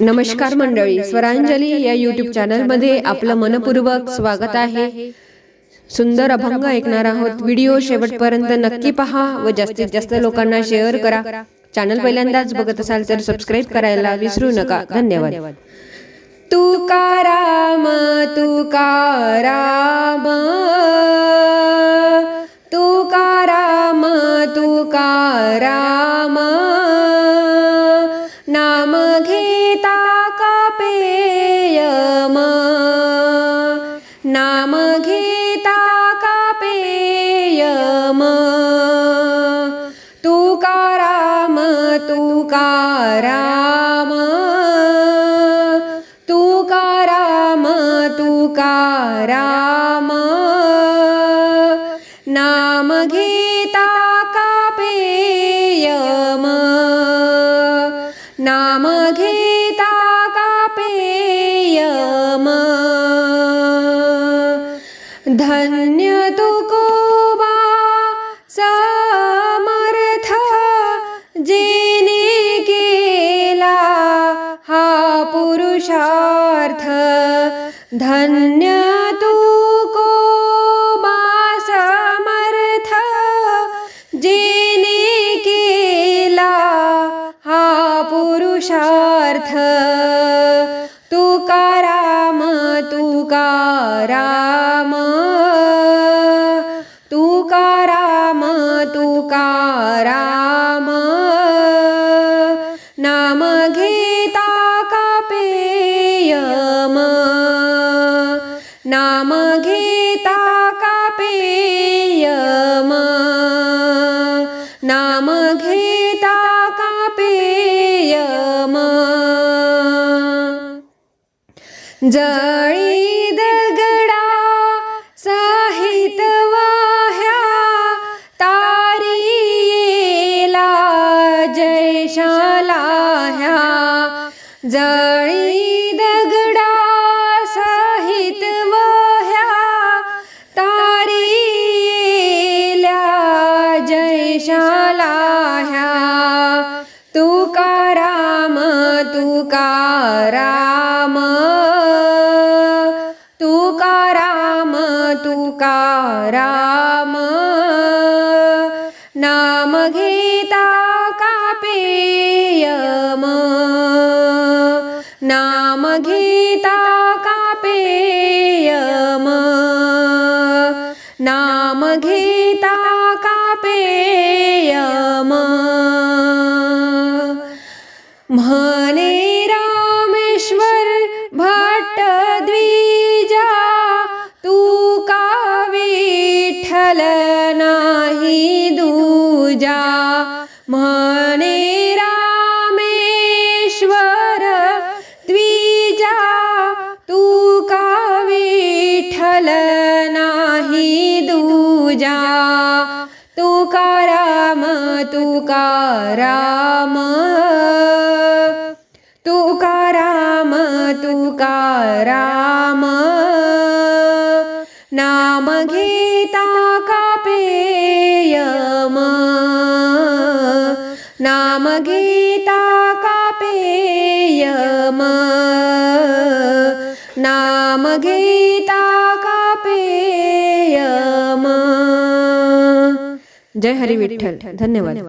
नमस्कार मंडळी स्वरांजली या युट्यूब चॅनलमध्ये आपलं मनपूर्वक स्वागत आहे. सुंदर अभंग ऐकणार आहोत व्हिडिओ शेवटपर्यंत नक्की पहा व जास्तीत जास्त लोकांना शेअर करा. चॅनल पहिल्यांदाच बघत असाल तर सबस्क्राईब करायला विसरू नका. धन्यवाद. तुकाराम तुकाराम घेता कापेयम नाम घेता कापेयम तुकाराम तुकाराम तुकाराम तुकाराम नाम नाम घेता कापेयम धन्य तुकोबा समर्थ जेने केला हा पुरुषार्थ। धन्य पुरुषार्थ। तुकाराम तुकाराम तुकाराम तुकाराम नाम घेता कापेयम नाम घेता कापेयम जळी दगडा साहित वाह्या तारी येला जयशाला ह्या. जळी राम। नाम घेता कापेयम। नाम घेता कापेयम। नाम घेता कापेयम। म्हणे रामेश्वर तुकाराम तुकाराम तुकाराम तुकाराम नाम घेता कापेयम नाम घेता कापेयम। नाम घेता कापेयम। जय हरी विठ्ठल। धन्यवाद।